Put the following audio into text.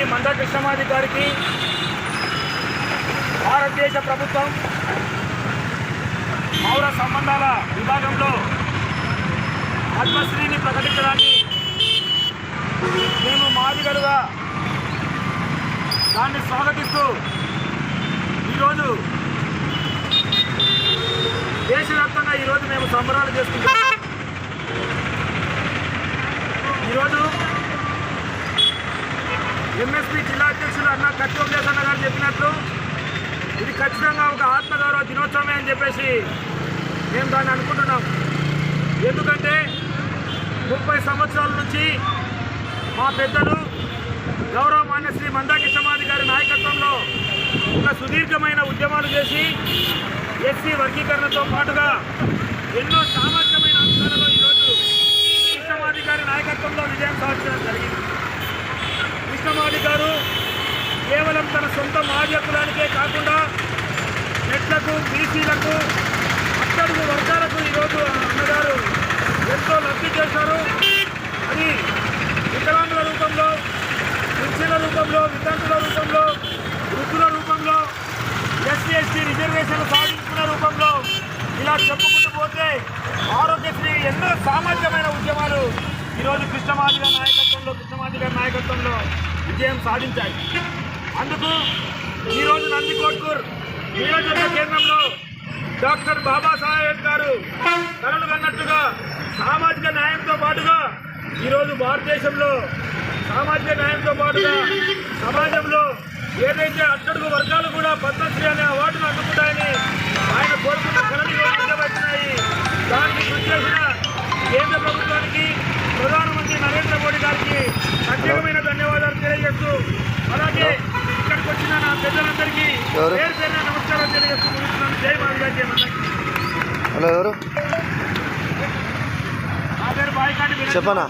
శ్రీ మందా కృష్ణమాది గారికి భారతదేశ ప్రభుత్వం పౌర సంబంధాల విభాగంలో పద్మశ్రీని ప్రకటించడాన్ని మేము మాదిగలుగా దాన్ని స్వాగతిస్తూ ఈరోజు దేశవ్యాప్తంగా ఈరోజు మేము సంబరాలు చేస్తున్నాం ఎంఎస్పీ జిల్లా అధ్యక్షులు అన్న కట్టోబ్లేస్ అన్న గారు చెప్పినట్లు ఇది ఖచ్చితంగా ఒక ఆత్మగౌరవ దినోత్సవమే అని చెప్పేసి మేము దాన్ని అనుకుంటున్నాం. ఎందుకంటే ముప్పై సంవత్సరాల నుంచి మా పెద్దలు గౌరవ మాన్య శ్రీ మందాకి గారి నాయకత్వంలో ఒక సుదీర్ఘమైన ఉద్యమాలు చేసి ఎస్సీ వర్గీకరణతో పాటుగా ఎన్నో సామాజికమైన అంశాలలో ఈరోజు కృష్ణమాది గారి నాయకత్వంలో విజయం సాధించడం జరిగింది కృష్ణమాది గారు కేవలం తన కులానికే కాకుండా నెట్లకు బీసీలకు అట్టడుగు వర్గాలకు ఈరోజు అన్నగారు ఎంతో లబ్ధి చేశారు. అది వికలాంగుల రూపంలో పెన్షన్ల రూపంలో వితంతుల రూపంలో వృద్ధుల రూపంలో ఎస్సీ ఎస్టీ రిజర్వేషన్లు సాధించుకున్న రూపంలో ఇలా చెప్పుకుంటూ పోతే ఆరోగ్యశ్రీ ఎన్నో సామర్థ్యమైన ఉద్యమాలు ఈరోజు కృష్ణమాది గారి నాయకత్వంలో కృష్ణమాది గారి నాయకత్వంలో విజయం సాధించాయి. అందుకు ఈరోజు నందికోట్కూర్ నియోజకవర్గ కేంద్రంలో డాక్టర్ బాబాసాహెబ్ గారు కలలు కన్నట్టుగా సామాజిక న్యాయంతో పాటుగా ఈరోజు భారతదేశంలో సామాజిక న్యాయంతో పాటుగా సమాజంలో ఏదైతే అట్టడుగు వర్గాలు కూడా పద్మశ్రీ అనే అవార్డును అందుకుంటాయని ఆయన కోరుకున్న కళలు ఈరోజు దానికి కృషి చేసిన కేంద్ర ప్రభుత్వానికి మాదిగా హలో ఎవరు? చెప్పనా?